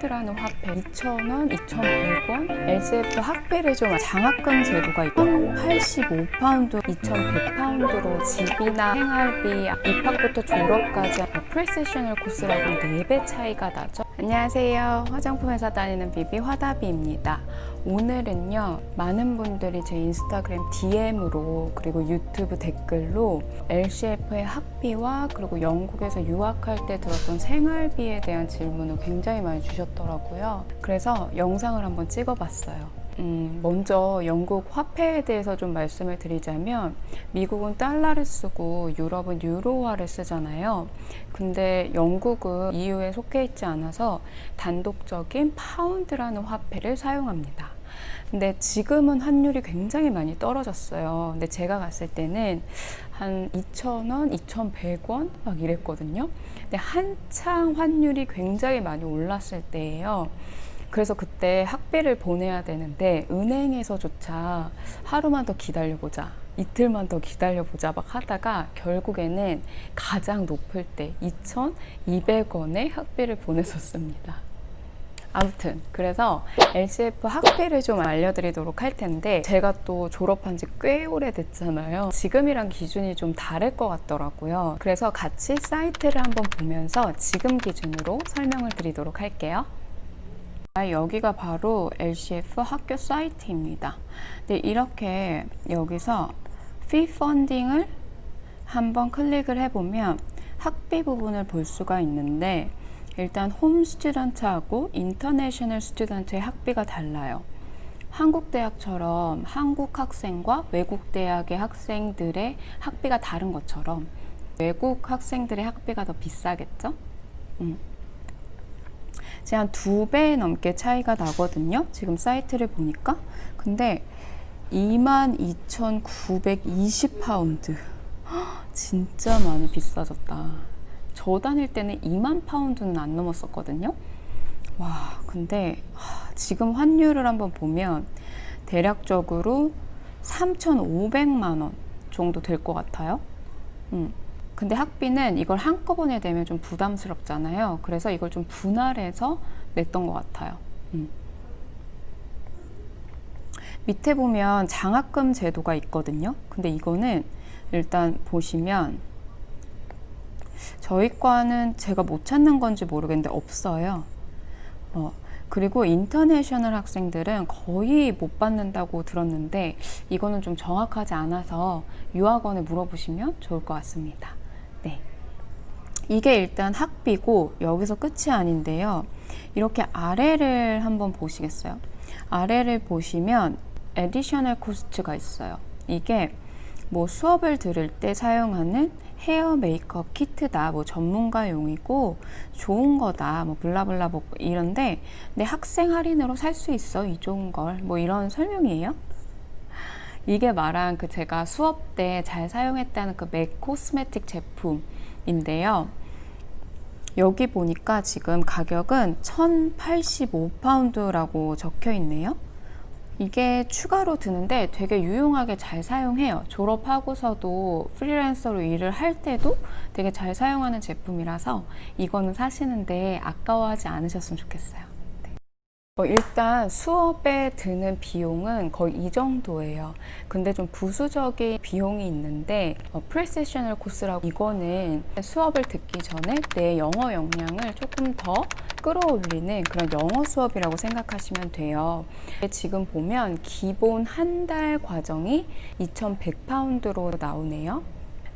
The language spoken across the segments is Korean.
파운드라는 화폐 2,000원, 2,100원 LCF 학비를 좀 장학금 제도가 있고 85파운드, 2,100파운드로 집이나 생활비, 입학부터 졸업까지 프리세셔널 코스라고 4배 차이가 나죠. 안녕하세요. 화장품 회사 다니는 비비 화다비입니다. 오늘은요, 많은 분들이 제 인스타그램 DM으로 그리고 유튜브 댓글로 LCF의 학비와 그리고 영국에서 유학할 때 들었던 생활비에 대한 질문을 굉장히 많이 주셨더라고요. 그래서 영상을 한번 찍어봤어요. 음, 먼저 영국 화폐에 대해서 좀 말씀을 드리자면 미국은 달러를 쓰고 유럽은 유로화를 쓰잖아요. 근데 영국은 EU에 속해 있지 않아서 단독적인 파운드라는 화폐를 사용합니다. 근데 지금은 환율이 굉장히 많이 떨어졌어요. 근데 제가 갔을 때는 한 2,000원, 2,100원 막 이랬거든요. 근데 한창 환율이 굉장히 많이 올랐을 때예요. 그래서 그때 학비를 보내야 되는데 은행에서조차 하루만 더 기다려보자. 이틀만 더 기다려보자 막 하다가 결국에는 가장 높을 때 2,200원의 학비를 보냈었습니다. 아무튼 그래서 LCF 학비를 좀 알려드리도록 할 텐데 제가 또 졸업한 지 꽤 오래됐잖아요. 지금이랑 기준이 좀 다를 것 같더라고요. 그래서 같이 사이트를 한번 보면서 지금 기준으로 설명을 드리도록 할게요. 아, 여기가 바로 LCF 학교 사이트입니다. 네, 이렇게 여기서 fee funding을 한번 클릭을 해보면 학비 부분을 볼 수가 있는데 일단 홈 스튜던트하고 인터내셔널 스튜던트의 학비가 달라요. 한국 대학처럼 한국 학생과 외국 대학의 학생들의 학비가 다른 것처럼 외국 학생들의 학비가 더 비싸겠죠? 음. 지금 한두 배 넘게 차이가 나거든요. 지금 사이트를 보니까. 근데 22,920파운드. 진짜 많이 비싸졌다. 저 다닐 때는 2만 파운드는 안 넘었었거든요. 와, 근데 하, 지금 환율을 한번 보면 대략적으로 3,500만 원 정도 될 것 같아요. 음. 근데 학비는 이걸 한꺼번에 내면 좀 부담스럽잖아요. 그래서 이걸 좀 분할해서 냈던 것 같아요. 음. 밑에 보면 장학금 제도가 있거든요. 근데 이거는 일단 보시면 저희 과는 제가 못 찾는 건지 모르겠는데 없어요. 어, 그리고 인터내셔널 학생들은 거의 못 받는다고 들었는데 이거는 좀 정확하지 않아서 유학원에 물어보시면 좋을 것 같습니다. 네. 이게 일단 학비고 여기서 끝이 아닌데요. 이렇게 아래를 한번 보시겠어요? 아래를 보시면 에디셔널 코스트가 있어요. 이게 뭐 수업을 들을 때 사용하는 헤어 메이크업 키트다, 뭐 전문가용이고 좋은 거다, 뭐 블라블라 뭐 이런데 근데 학생 할인으로 살 수 있어 이 좋은 걸 뭐 이런 설명이에요. 이게 말한 그 제가 수업 때 잘 사용했다는 그 맥 코스메틱 제품인데요. 여기 보니까 지금 가격은 1085파운드라고 적혀 있네요. 이게 추가로 드는데 되게 유용하게 잘 사용해요. 졸업하고서도 프리랜서로 일을 할 때도 되게 잘 사용하는 제품이라서 이거는 사시는데 아까워하지 않으셨으면 좋겠어요. 네. 어, 일단 수업에 드는 비용은 거의 이 정도예요. 근데 좀 부수적인 비용이 있는데 어, 프리세셔널 코스라고 이거는 수업을 듣기 전에 내 영어 역량을 조금 더 끌어올리는 그런 영어 수업이라고 생각하시면 돼요. 지금 보면 기본 한 달 과정이 2,100파운드로 나오네요.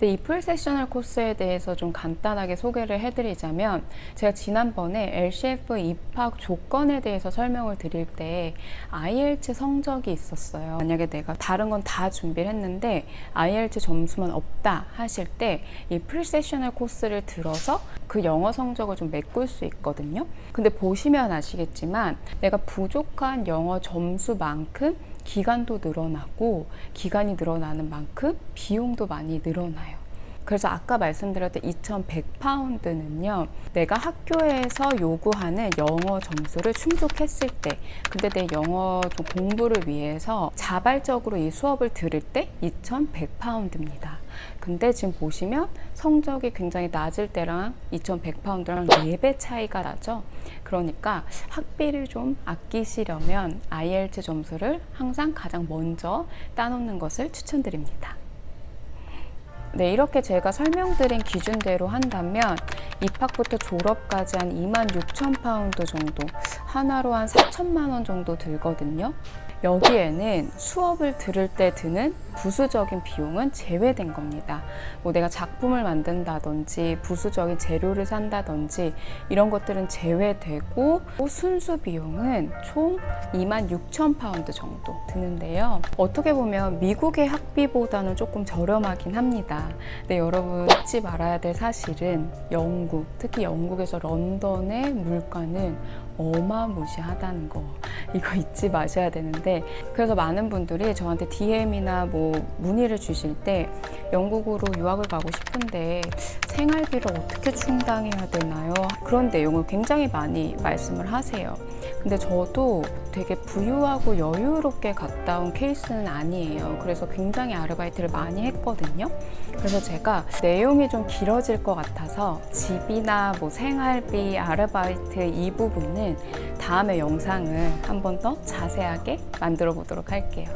이 풀세셔널 코스에 대해서 좀 간단하게 소개를 해드리자면 제가 지난번에 LCF 입학 조건에 대해서 설명을 드릴 때 IELTS 성적이 있었어요. 만약에 내가 다른 건 다 준비를 했는데 IELTS 점수만 없다 하실 때 이 풀세셔널 코스를 들어서 그 영어 성적을 좀 메꿀 수 있거든요. 근데 보시면 아시겠지만 내가 부족한 영어 점수만큼 기간도 늘어나고 기간이 늘어나는 만큼 비용도 많이 늘어나요. 그래서 아까 말씀드렸던 2,100파운드는요, 내가 학교에서 요구하는 영어 점수를 충족했을 때, 근데 내 영어 좀 공부를 위해서 자발적으로 이 수업을 들을 때 2,100파운드입니다. 근데 지금 보시면 성적이 굉장히 낮을 때랑 2100파운드랑 4배 차이가 나죠. 그러니까 학비를 좀 아끼시려면 IELTS 점수를 항상 가장 먼저 따놓는 것을 추천드립니다. 네, 이렇게 제가 설명드린 기준대로 한다면 입학부터 졸업까지 한 2만 6천 파운드 정도, 하나로 한 4천만 원 정도 들거든요. 여기에는 수업을 들을 때 드는 부수적인 비용은 제외된 겁니다. 뭐 내가 작품을 만든다든지 부수적인 재료를 산다든지 이런 것들은 제외되고 순수 비용은 총 2만 6천 파운드 정도 드는데요. 어떻게 보면 미국의 학비보다는 조금 저렴하긴 합니다. 근데 여러분 잊지 말아야 될 사실은 영국, 특히 영국에서 런던의 물가는 어마무시하다는 거 이거 잊지 마셔야 되는데 그래서 많은 분들이 저한테 DM이나 뭐 문의를 주실 때 영국으로 유학을 가고 싶은데 생활비를 어떻게 충당해야 되나요? 그런 내용을 굉장히 많이 말씀을 하세요. 근데 저도 되게 부유하고 여유롭게 갔다 온 케이스는 아니에요. 그래서 굉장히 아르바이트를 많이 했거든요. 그래서 제가 내용이 좀 길어질 것 같아서 집이나 뭐 생활비, 아르바이트 이 부분은 다음에 영상을 한 번 더 자세하게 만들어 보도록 할게요.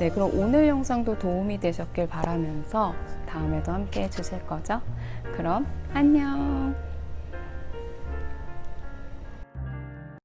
네, 그럼 오늘 영상도 도움이 되셨길 바라면서 다음에도 함께 해주실 거죠? 그럼 안녕!